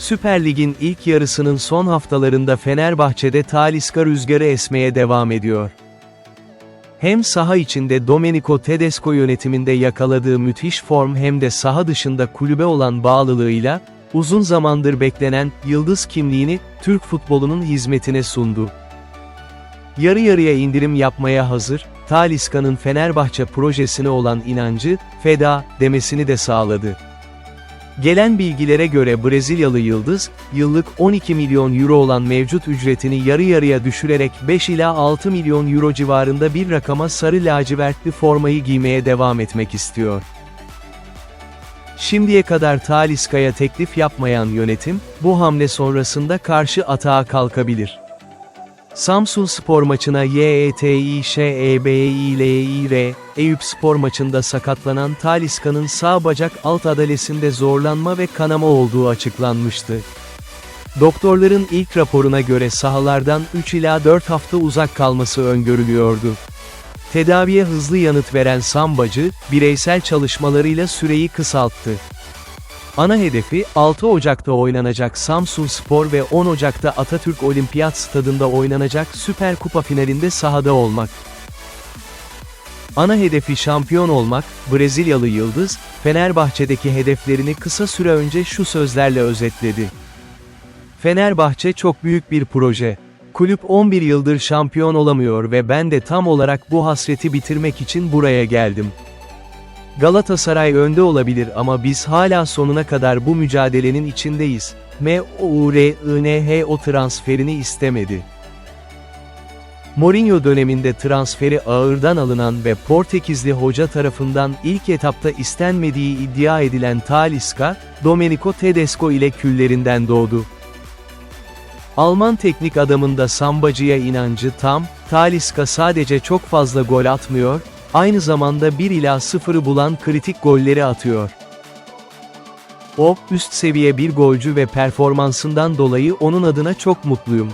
Süper Lig'in ilk yarısının son haftalarında Fenerbahçe'de Talisca rüzgarı esmeye devam ediyor. Hem saha içinde Domenico Tedesco yönetiminde yakaladığı müthiş form hem de saha dışında kulübe olan bağlılığıyla, uzun zamandır beklenen yıldız kimliğini Türk futbolunun hizmetine sundu. Yarı yarıya indirim yapmaya hazır, Talisca'nın Fenerbahçe projesine olan inancı, feda, demesini de sağladı. Gelen bilgilere göre Brezilyalı Yıldız, yıllık 12 milyon euro olan mevcut ücretini yarı yarıya düşürerek 5 ila 6 milyon euro civarında bir rakama sarı lacivertli formayı giymeye devam etmek istiyor. Şimdiye kadar Talisca'ya teklif yapmayan yönetim, bu hamle sonrasında karşı atağa kalkabilir. Samsun spor maçına YETİŞEBİLİR, Eyüp spor maçında sakatlanan Talisca'nın sağ bacak alt adalesinde zorlanma ve kanama olduğu açıklanmıştı. Doktorların ilk raporuna göre sahalardan 3 ila 4 hafta uzak kalması öngörülüyordu. Tedaviye hızlı yanıt veren Sambacı, bireysel çalışmalarıyla süreyi kısalttı. Ana hedefi, 6 Ocak'ta oynanacak Samsun Spor ve 10 Ocak'ta Atatürk Olimpiyat Stadında oynanacak Süper Kupa finalinde sahada olmak. Ana hedefi şampiyon olmak, Brezilyalı Yıldız, Fenerbahçe'deki hedeflerini kısa süre önce şu sözlerle özetledi. Fenerbahçe çok büyük bir proje. Kulüp 11 yıldır şampiyon olamıyor ve ben de tam olarak bu hasreti bitirmek için buraya geldim. Galatasaray önde olabilir ama biz hala sonuna kadar bu mücadelenin içindeyiz. M.O.U.R.I.N.H. o transferini istemedi. Mourinho döneminde transferi ağırdan alınan ve Portekizli hoca tarafından ilk etapta istenmediği iddia edilen Talisca, Domenico Tedesco ile küllerinden doğdu. Alman teknik adamında sambacıya inancı tam, Talisca sadece çok fazla gol atmıyor, aynı zamanda 1 ila 0'ı bulan kritik golleri atıyor. O, üst seviye bir golcü ve performansından dolayı onun adına çok mutluyum.